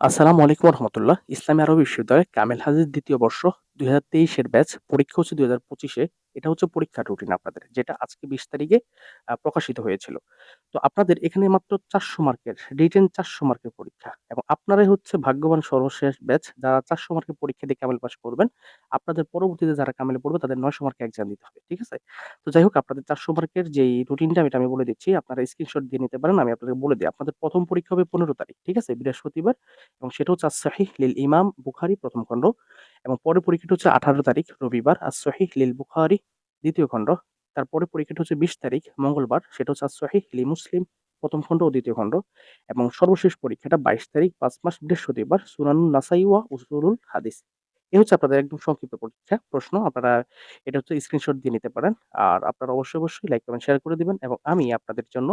আসসালামু আলাইকুম রহমতুল্লাহ। ইসলামী আরবি বিশ্ববিদ্যালয় কামেল হাজির দ্বিতীয় বর্ষ দুই হাজার তেইশের ব্যাচ পরীক্ষা হচ্ছে দুই হাজার পঁচিশে। এটা হচ্ছে পরীক্ষার রুটিন আপনাদের, যেটা আজকে বিশ তারিখে প্রকাশিত হয়েছিল। তো আপনাদের এখানে মাত্র চারশো মার্কের রিটেন চারশো মার্কের পরীক্ষা। এবং আপনারাই হচ্ছে ভাগ্যবান সর্বশেষ ব্যাচ যারা চারশো মার্কের পরীক্ষা দিয়ে কামেল পাস করবেন, আপনাদের পরবর্তীতে যারা কামেলে পড়বে, তাদের নয়শো মার্কের এক্সাম দিতে হবে, ঠিক আছে? তো যাই হোক, আপনাদের চারশো মার্কের যেই রুটিনটা এটা আমি বলে দিচ্ছি, আপনারা স্ক্রিনশট দিয়ে নিতে পারেন, আমি আপনাদের বলে দিই। আপনাদের প্রথম পরীক্ষা হবে পনেরো তারিখ, ঠিক আছে? বৃহস্পতিবার। এবং সেটা হচ্ছে আস-সহিহ লিল ইমাম বুখারি প্রথম খণ্ড। এবং পরের পরীক্ষাটা হচ্ছে ১৮ তারিখ রবিবার আস-সহিহ লিল বুখারী দ্বিতীয় খণ্ড। তারপরে পরীক্ষাটা হচ্ছে ২০ তারিখ মঙ্গলবার সেটা হচ্ছে আস-সহিহ লি মুসলিম প্রথম খণ্ড ও দ্বিতীয় খণ্ড এবং সর্বশেষ পরীক্ষাটা ২২ তারিখ পাঁচ মাস বৃহস্পতিবার সুনানুন নাসাই ওয়া উসুলুল হাদিস। এ হচ্ছে আপনাদের একদম সংক্ষিপ্ত পরীক্ষা প্রশ্ন। আপনারা এটা হচ্ছে স্ক্রিনশট দিয়ে নিতে পারেন। আর আপনারা অবশ্যই, অবশ্যই লাইক, কমেন্ট, শেয়ার করে দিবেন এবং আমি আপনাদের জন্য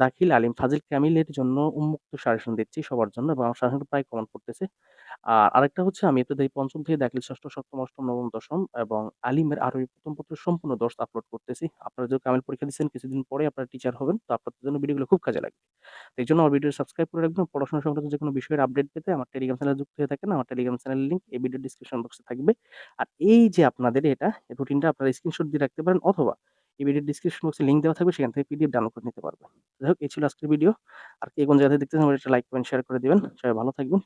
দাখিল আলিম ফাজিল কামিলের জন্য উন্মুক্ত সাজেশন দিচ্ছি সবার জন্য এবং আমার সাজেশন প্রায় কমন পড়তেছে। আর আরেকটা হচ্ছে আমি আপনাদের এই পঞ্চম থেকে দাখিল ৬ষ্ঠ, ৭ম, ৮ম, ৯ম, ১০ম এবং আলিমের আরবি প্রথম পত্রের সম্পূর্ণ দর্স আপলোড করতেছি। আপনারা যদি কামিল পরীক্ষা দিচ্ছেন কিছুদিন পরে আপনারা টিচার হবেন। তো আপনাদের জন্য ভিডিওগুলো খুব কাজে লাগবে। তো এইজন্য আমার ভিডিও সাবস্ক্রাইব করে রাখবেন। পড়াশোনা সংক্রান্ত যে কোনো বিষয়ের আপডেট পেতে আমার টেলিগ্রাম চ্যানেলে যুক্ত হয়ে থাকেন। আমার টেলিগ্রাম চ্যানেলের লিঙ্ক এই ভিডিও ডেসক্রিপশন বক্সে থাকবে। আর এই যে আপনাদের এটা রুটিনটা আপনারা স্ক্রিনশট দিয়ে রাখতে পারেন অথবা এই ভিডিওর ডেসক্রিপশন বক্সে লিংক দেওয়া থাকবে সেখান থেকে পিডিএফ ডাউনলোড করে নিতে পারবেন। যাই হোক এই ছিল আজকের ভিডিও। আর কে কোন জায়গা থেকে দেখতেছেন আমার একটা লাইক, কমেন্ট, শেয়ার করে দিবেন। সবাই ভালো থাকবেন।